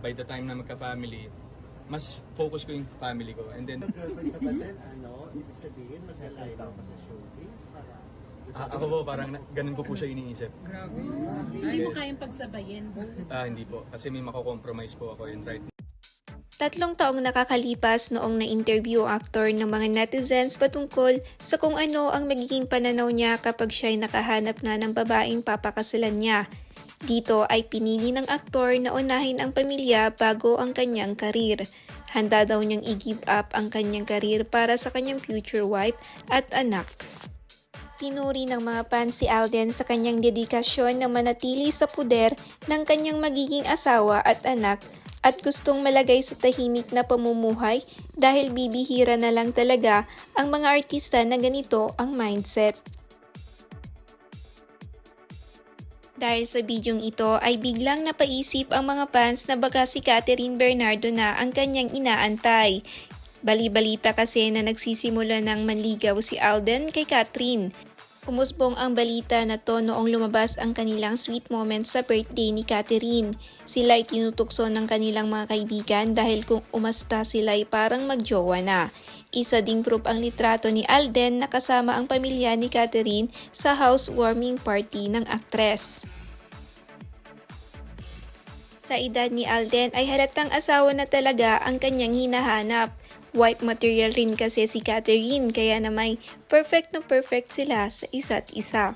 by the time na magka-family, mas focus ko yung family ko. And then, Girlfriend ka ba din, ano, ibig sabihin, mag-align mo sa showbiz para... ah, ako po parang na- ganun ko po siya iniisip. Grabe. Ay mo kayang pagsabayin. Ah, hindi po. Kasi may mako-compromise po ako and right Tatlong taong nakakalipas noong na-interview ang aktor ng mga netizens patungkol sa kung ano ang magiging pananaw niya kapag siya'y nakahanap na ng babaeng papakasalan niya. Dito ay pinili ng aktor na unahin ang pamilya bago ang kanyang karir. Handa daw niyang i-give up ang kanyang karir para sa kanyang future wife at anak. Pinuri ng mga fans si Alden sa kanyang dedikasyon na manatili sa puder ng kanyang magiging asawa at anak at gustong malagay sa tahimik na pamumuhay dahil bibihira na lang talaga ang mga artista na ganito ang mindset. Dahil sa bidyong ito ay biglang napaisip ang mga fans na baka si Catherine Bernardo na ang kanyang inaantay. Bali-balita kasi na nagsisimula ng manligaw si Alden kay Catherine. Umusbong ang balita na to noong lumabas ang kanilang sweet moments sa birthday ni Catherine. Sila ay tinutukso ng kanilang mga kaibigan dahil kung umasta sila ay parang magjowa na. Isa ding proof ang litrato ni Alden na kasama ang pamilya ni Catherine sa housewarming party ng aktres. Sa edad ni Alden ay halatang asawa na talaga ang kanyang hinahanap. Wife material rin kasi si Catherine kaya na may perfect na perfect sila sa isa't isa.